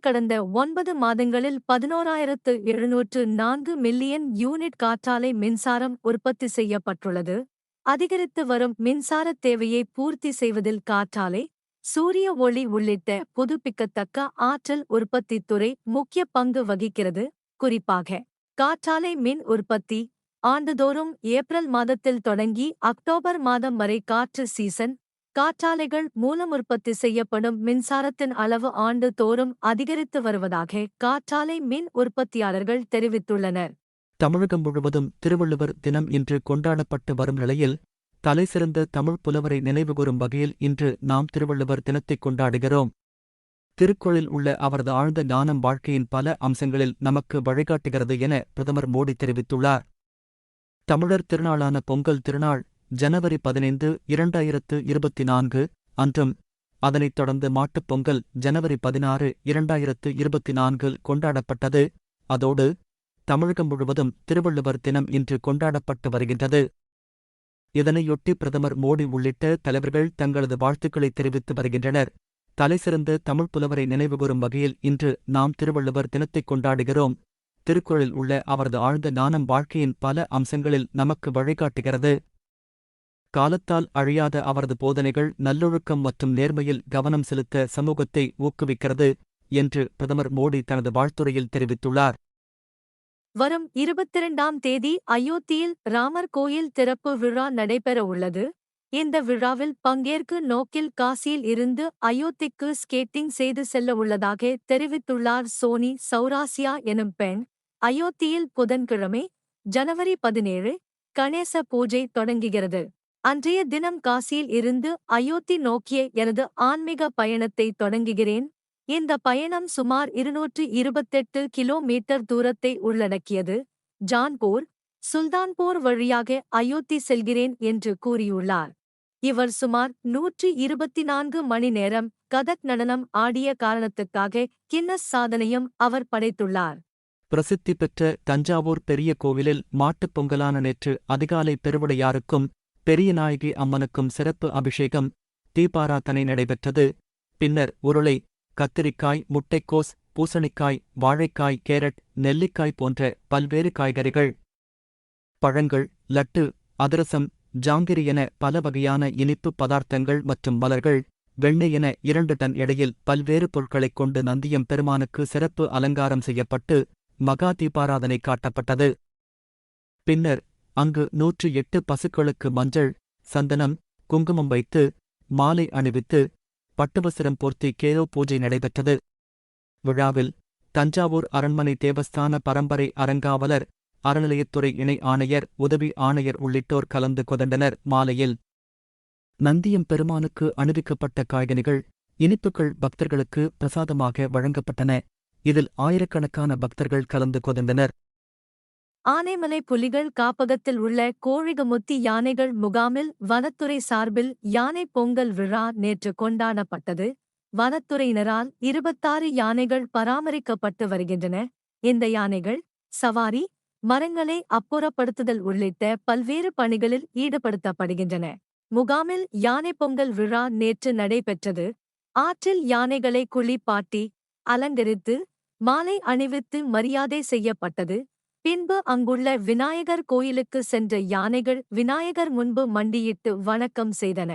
கடந்த ஒன்பது மாதங்களில் பதினோராயிரத்து எழுநூற்று நான்கு மில்லியன் யூனிட் காற்றாலை மின்சாரம் உற்பத்தி செய்யப்பட்டுள்ளது. அதிகரித்து வரும் மின்சார தேவையை பூர்த்தி செய்வதில் காற்றாலை சூரிய ஒளி உள்ளிட்ட புதுப்பிக்கத்தக்க ஆற்றல் உற்பத்தி துறை முக்கிய பங்கு வகிக்கிறது. குறிப்பாக காற்றாலை மின் உற்பத்தி ஆண்டுதோறும் ஏப்ரல் மாதத்தில் தொடங்கி அக்டோபர் மாதம் வரை காற்று சீசன் காற்றாலைகள் மூலம் உற்பத்தி செய்யப்படும் மின்சாரத்தின் அளவு ஆண்டு தோறும் அதிகரித்து வருவதாக காற்றாலை மின் உற்பத்தியாளர்கள் தெரிவித்துள்ளனர். தமிழகம் முழுவதும் திருவள்ளுவர் தினம் இன்று கொண்டாடப்பட்டு வரும் நிலையில் தலைசிறந்த தமிழ் புலவரை நினைவுகூரும் வகையில் இன்று நாம் திருவள்ளுவர் தினத்தைக் கொண்டாடுகிறோம். திருக்குறளில் உள்ள அவரது ஆழ்ந்த ஞானம் வாழ்க்கையின் பல அம்சங்களில் நமக்கு வழிகாட்டுகிறது என பிரதமர் மோடி தெரிவித்துள்ளார். தமிழர் திருநாளான பொங்கல் திருநாள் ஜனவரி பதினைந்து இரண்டாயிரத்து இருபத்தி நான்கு அன்றும். அதனைத் தொடர்ந்து மாட்டுப் பொங்கல் ஜனவரி பதினாறு இரண்டாயிரத்து இருபத்தி நான்கில் கொண்டாடப்பட்டது. அதோடு தமிழகம் முழுவதும் திருவள்ளுவர் தினம் இன்று கொண்டாடப்பட்டு வருகின்றது. இதனையொட்டி பிரதமர் மோடி உள்ளிட்ட தலைவர்கள் தங்களது வாழ்த்துக்களை தெரிவித்து வருகின்றனர். தலைசிறந்த தமிழ் புலவரை நினைவுகூரும் வகையில் இன்று நாம் திருவள்ளுவர் தினத்தைக் கொண்டாடுகிறோம். திருக்குறளில் உள்ள அவரது ஆழ்ந்த ஞானம் வாழ்க்கையின் பல அம்சங்களில் நமக்கு வழிகாட்டுகிறது. காலத்தால் அழியாத அவரது போதனைகள் நல்லொழுக்கம் மற்றும் நேர்மையில் கவனம் செலுத்த சமூகத்தை ஊக்குவிக்கிறது என்று பிரதமர் மோடி தனது வாழ்த்துறையில் தெரிவித்துள்ளார். வரும் இருபத்திரண்டாம் தேதி அயோத்தியில் ராமர் கோயில் திறப்பு விழா நடைபெற உள்ளது. இந்த விழாவில் பங்கேற்கு நோக்கில் காசியில் இருந்து அயோத்திக்கு ஸ்கேட்டிங் செய்து செல்ல உள்ளதாக தெரிவித்துள்ளார் சோனி சௌராசியா எனும் பெண். அயோத்தியில் புதன்கிழமை ஜனவரி பதினேழு கணேச பூஜை தொடங்குகிறது. அன்றைய தினம் காசியில் இருந்து அயோத்தி நோக்கிய எனது ஆன்மீக பயணத்தை தொடங்குகிறேன். இந்த பயணம் சுமார் இருநூற்று இருபத்தெட்டு கிலோமீட்டர் தூரத்தை உள்ளடக்கியது. ஜான்பூர் சுல்தான்பூர் வழியாக அயோத்தி செல்கிறேன் என்று கூறியுள்ளார். இவர் சுமார் நூற்றி இருபத்தி நான்கு மணி நேரம் கதக் நடனம் ஆடிய காரணத்துக்காக கின்னஸ் சாதனையும் அவர் படைத்துள்ளார். பிரசித்தி பெற்ற தஞ்சாவூர் பெரிய கோவிலில் மாட்டுப் பொங்கலான நேற்று அதிகாலை பெருவுடையாருக்கும் பெரியநாயகி அம்மனுக்கும் சிறப்பு அபிஷேகம் தீபாராதனை நடைபெற்றது. பின்னர் உருளை கத்திரிக்காய் முட்டைக்கோஸ் பூசணிக்காய் வாழைக்காய் கேரட் நெல்லிக்காய் போன்ற பல்வேறு காய்கறிகள். பழங்கள் லட்டு அதிரசம் ஜாங்கிரி என பல வகையான இனிப்பு பதார்த்தங்கள் மற்றும் மலர்கள் வெண்ணெய் என இரண்டு டன் எடையில் பல்வேறு பொருட்களைக் கொண்டு நந்தியம் பெருமானுக்கு சிறப்பு அலங்காரம் செய்யப்பட்டு மகா தீபாராதனை காட்டப்பட்டது. பின்னர் அங்கு நூற்று எட்டு பசுக்களுக்கு மஞ்சள் சந்தனம் குங்குமம் வைத்து மாலை அணிவித்து பட்டுவசரம் போர்த்தி கேரோ பூஜை நடைபெற்றது. விழாவில் தஞ்சாவூர் அரண்மனை தேவஸ்தான பரம்பரை அறங்காவலர் அறநிலையத்துறை இணை ஆணையர் உதவி ஆணையர் உள்ளிட்டோர் கலந்து கொதண்டனர் மாலையில். நந்தியம் பெருமானுக்கு அணிவிக்கப்பட்ட காய்கனிகள் இனிப்புகள் பக்தர்களுக்கு பிரசாதமாக வழங்கப்பட்டன. இதில் ஆயிரக்கணக்கான பக்தர்கள் கலந்து கொதந்தனர் ஆனைமலை புலிகள் காப்பகத்தில் உள்ள கோழிகமுத்தி யானைகள் முகாமில் வனத்துறை சார்பில் யானை பொங்கல் விழா நேற்று கொண்டாடப்பட்டது. வனத்துறையினரால் இருபத்தாறு யானைகள் பராமரிக்கப்பட்டு வருகின்றன. இந்த யானைகள் சவாரி மரங்களை அப்புறப்படுத்துதல் உள்ளிட்ட பல்வேறு பணிகளில் ஈடுபடுத்தப்படுகின்றன. முகாமில் யானை பொங்கல் விழா நேற்று நடைபெற்றது. ஆற்றில் யானைகளை குளிப்பாட்டி அலங்கரித்து மாலை அணிவித்து மரியாதை செய்யப்பட்டது. பின்பு அங்குள்ள விநாயகர் கோயிலுக்கு சென்ற யானைகள் விநாயகர் முன்பு மண்டியிட்டு வணக்கம் செய்தன.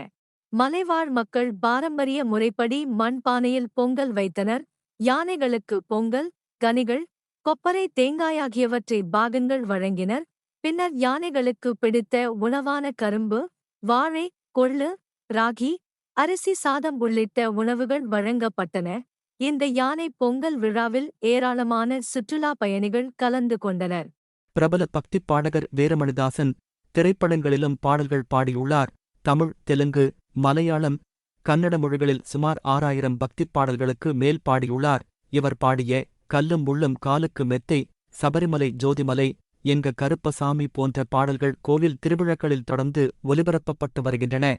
மலைவாழ் மக்கள் பாரம்பரிய முறைப்படி மண் பானையில் பொங்கல் வைத்தனர். யானைகளுக்கு பொங்கல் கனிகள் கொப்பரை தேங்காயாகியவற்றை பாகங்கள் வழங்கினர். பின்னர் யானைகளுக்கு பிடித்த உணவான கரும்பு வாழை கொள்ளு ராகி அரிசி சாதம் உள்ளிட்ட உணவுகள் வழங்கப்பட்டன. இந்த யானை பொங்கல் விழாவில் ஏராளமான சுற்றுலா பயணிகள் கலந்து கொண்டனர். பிரபல பக்திப் பாடகர் வீரமணிதாசன் திரைப்படங்களிலும் பாடல்கள் பாடியுள்ளார். தமிழ் தெலுங்கு மலையாளம் கன்னட மொழிகளில் சுமார் ஆறாயிரம் பக்திப் பாடல்களுக்கு மேல் பாடியுள்ளார். இவர் பாடிய கல்லும் முள்ளும் காலுக்கு மெத்தை சபரிமலை ஜோதிமலை எங்க கருப்பசாமி போன்ற பாடல்கள் கோவில் திருவிழாக்களில் தொடர்ந்து ஒலிபரப்பப்பட்டு வருகின்றன.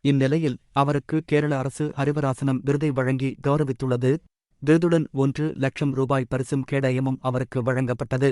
இந்நிலையில் அவருக்கு கேரள அரசு ஹரிவராசனம் விருதை வழங்கி கௌரவித்துள்ளது. விருதுடன் ஒன்று லட்சம் ரூபாய் பரிசும் கேடயமும் அவருக்கு வழங்கப்பட்டது.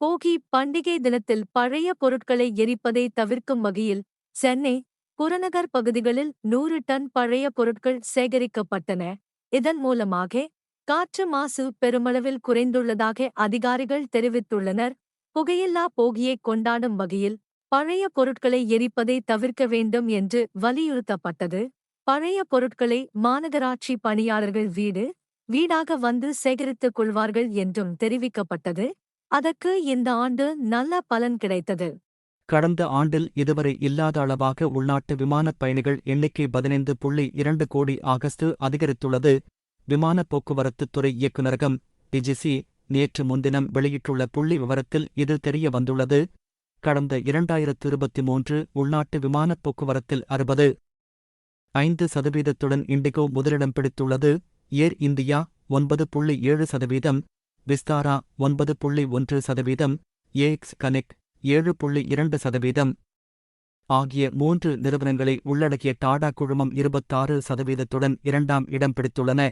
போகி பண்டிகை தினத்தில் பழைய பொருட்களை எரிப்பதை தவிர்க்கும் வகையில் சென்னை புறநகர் பகுதிகளில் நூறு டன் பழைய பொருட்கள் சேகரிக்கப்பட்டன. இதன் மூலமாக காற்று மாசு பெருமளவில் குறைந்துள்ளதாக அதிகாரிகள் தெரிவித்துள்ளனர். புகையில்லா போகியை கொண்டாடும் வகையில் பழைய பொருட்களை எரிப்பதை தவிர்க்க வேண்டும் என்று வலியுறுத்தப்பட்டது. பழைய பொருட்களை மாநகராட்சி பணியாளர்கள் வீடு வீடாக வந்து சேகரித்துக் கொள்வார்கள் என்றும் தெரிவிக்கப்பட்டது. அதற்கு இந்த ஆண்டு நல்ல பலன் கிடைத்தது. கடந்த ஆண்டில் இதுவரை இல்லாத அளவாக உள்நாட்டு விமானப் பயணிகள் எண்ணிக்கை பதினைந்து புள்ளி இரண்டு கோடி ஆகஸ்ட் அதிகரித்துள்ளது. விமானப் போக்குவரத்துத் துறை இயக்குநரகம் டிஜிசி நேற்று முன்தினம் வெளியிட்டுள்ள புள்ளி விவரத்தில் இது தெரிய வந்துள்ளது. கடந்த இரண்டாயிரத்து இருபத்தி மூன்று உள்நாட்டு விமானப் போக்குவரத்தில் அறுபது ஐந்து சதவீதத்துடன் இண்டிகோ முதலிடம் பிடித்துள்ளது. ஏர் இந்தியா ஒன்பது புள்ளி ஏழு சதவீதம் விஸ்தாரா ஒன்பது புள்ளி ஒன்று சதவீதம் ஏஎக்ஸ் கனெக்ட் ஏழு புள்ளி இரண்டு சதவீதம். ஆகிய மூன்று நிறுவனங்களை உள்ளடக்கிய டாடா குழுமம் இருபத்தாறு சதவீதத்துடன் இரண்டாம் இடம் பிடித்துள்ளன.